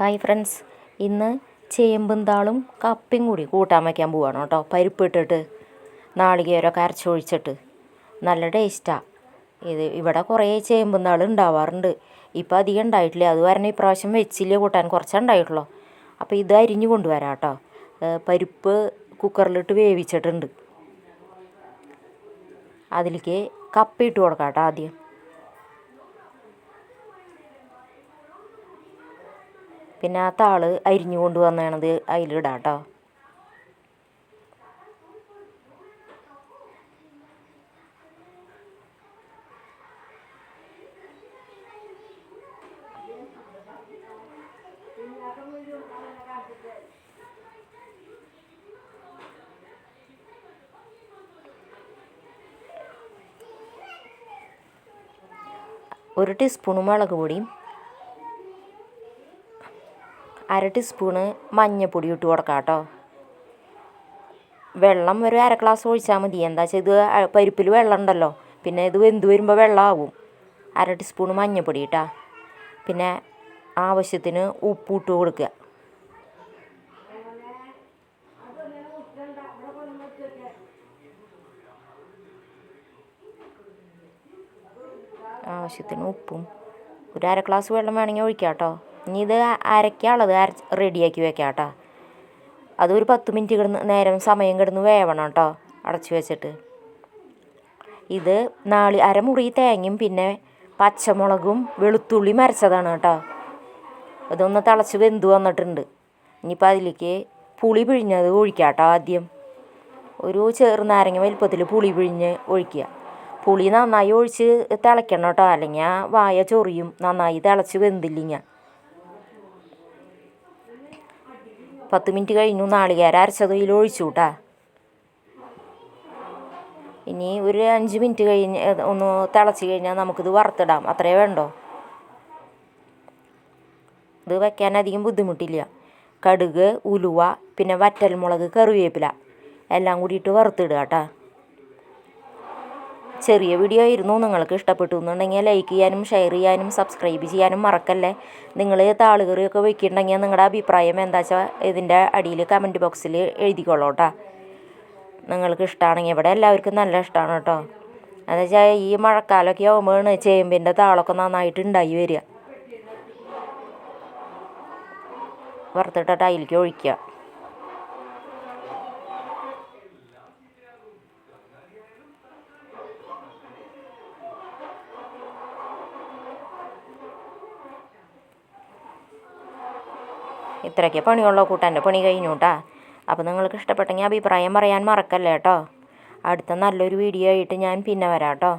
Hi friends ഇന്ന് ചേമ്പും താളും കപ്പയും കൂടി കൂട്ടാൻ വയ്ക്കാൻ പോവാണ് കേട്ടോ. പരിപ്പ് ഇട്ടിട്ട് നാളികേരമൊക്കെ അരച്ചൊഴിച്ചിട്ട്. നല്ല ടേസ്റ്റാണ് ഇത് ഇവിടെ കുറേ ചേമ്പും താളും ഉണ്ടാവാറുണ്ട്. ഇപ്പം അധികം ഉണ്ടായിട്ടില്ല. അത് കാരണം ഇപ്രാവശ്യം വെച്ചില്ല കൂട്ടാൻ. കുറച്ചേ ഉണ്ടായിട്ടുള്ളൂ. അപ്പോൾ ഇത് അരിഞ്ഞു കൊണ്ടുവരാം കേട്ടോ. പരിപ്പ് കുക്കറിലിട്ട് വേവിച്ചിട്ടുണ്ട്. അതിലേക്ക് കപ്പ ഇട്ട് കൊടുക്കാം കേട്ടോ ആദ്യം. പിന്നെ ആ താൾ അരിഞ്ഞു കൊണ്ടുവന്നത് അതിലിടാം കേട്ടോ. ഒരു ടീസ്പൂൺ മുളക് പൊടിയും അര ടീസ്പൂണ് മഞ്ഞൾപ്പൊടി ഇട്ട് കൊടുക്കാം കേട്ടോ. വെള്ളം ഒരു അര ഗ്ലാസ് ഒഴിച്ചാൽ മതി. എന്താ വെച്ചാൽ ഇത് പരിപ്പിൽ വെള്ളം ഉണ്ടല്ലോ. പിന്നെ ഇത് വെന്ത് വരുമ്പോൾ വെള്ളമാവും അര ടീസ്പൂണ് മഞ്ഞൾപ്പൊടി ഇട്ടാ. പിന്നെ ആവശ്യത്തിന് ഉപ്പ് ഇട്ട് കൊടുക്കുക. ആവശ്യത്തിന് ഉപ്പും. ഒരു അര ഗ്ലാസ് വെള്ളം വേണമെങ്കിൽ ഒഴിക്കാം കേട്ടോ. ഇനി ഇത് അരയ്ക്കാനുള്ളത് അര റെഡിയാക്കി വെക്കാം കേട്ടോ അതൊരു പത്ത് മിനിറ്റ് കിടന്ന് നേരം സമയം കിടന്ന് വേവണം കേട്ടോ അടച്ച് വെച്ചിട്ട്. ഇത് നാളി അരമുറി തേങ്ങയും പിന്നെ പച്ചമുളകും വെളുത്തുള്ളിയും അരച്ചതാണ് കേട്ടോ. അതൊന്ന് തിളച്ച് വെന്ത് വന്നിട്ടുണ്ട്. ഇനിയിപ്പോൾ അതിലേക്ക് പുളി പിഴിഞ്ഞത് ഒഴിക്കാം കേട്ടോ ആദ്യം. ഒരു ചെറുനാരങ്ങ വലുപ്പത്തിൽ പുളി പിഴിഞ്ഞ് ഒഴിക്കുക. പുളി നന്നായി ഒഴിച്ച് തിളയ്ക്കണം കേട്ടോ. അല്ലെങ്കിൽ വായ ചൊറിയും. നന്നായി തിളച്ച് വെന്തില്ലിങ്ങ. പത്ത് മിനിറ്റ് കഴിഞ്ഞു നാളികേരം അരച്ചത് ഇതിൽ ഒഴിച്ചു കൂട്ടാ ഇനി ഒരു അഞ്ച് മിനിറ്റ് കഴിഞ്ഞ് ഒന്ന് തിളച്ച് കഴിഞ്ഞാൽ നമുക്കിത് വറുത്തിടാം. അത്രേ വേണ്ടോ? ഇത് വെക്കാൻ അധികം ബുദ്ധിമുട്ടില്ല. കടുക് ഉലുവ പിന്നെ വറ്റൽമുളക് കറിവേപ്പില എല്ലാം കൂടിയിട്ട് വറുത്തിടുക കേട്ടോ ചെറിയ വീഡിയോ ആയിരുന്നു. നിങ്ങൾക്ക് ഇഷ്ടപ്പെട്ടു എന്നുണ്ടെങ്കിൽ ലൈക്ക് ചെയ്യാനും ഷെയർ ചെയ്യാനും സബ്സ്ക്രൈബ് ചെയ്യാനും മറക്കല്ലേ? നിങ്ങൾ താളുകറിയൊക്കെ വെക്കുന്നുണ്ടെങ്കിൽ നിങ്ങളുടെ അഭിപ്രായം എന്താ വെച്ചാൽ ഇതിന്റെ അടിയിൽ കമന്റ് ബോക്സിൽ എഴുതിക്കോളൂ കേട്ടോ നിങ്ങൾക്ക് ഇഷ്ടമാണെങ്കിൽ ഇവിടെ എല്ലാവർക്കും നല്ല ഇഷ്ടമാണ് കേട്ടോ എന്താ വെച്ചാൽ ഈ മഴക്കാലമൊക്കെ ആകുമ്പോഴാണ് ചേമ്പിന്റെ താളൊക്കെ നന്നായിട്ട് ഉണ്ടായി വരിക. വറുത്തിട്ടിട്ട് അതിലേക്ക് ഒഴിക്കുക. ഇത്രയൊക്കെ പണിയുള്ളൂ കൂട്ടാന്റെ പണി കഴിഞ്ഞു കേട്ടാ അപ്പോൾ നിങ്ങൾക്ക് ഇഷ്ടപ്പെട്ടെങ്കിൽ അഭിപ്രായം പറയാൻ മറക്കല്ലേ കേട്ടോ. അടുത്ത നല്ലൊരു വീഡിയോ ആയിട്ട് ഞാൻ പിന്നെ വരാം കേട്ടോ.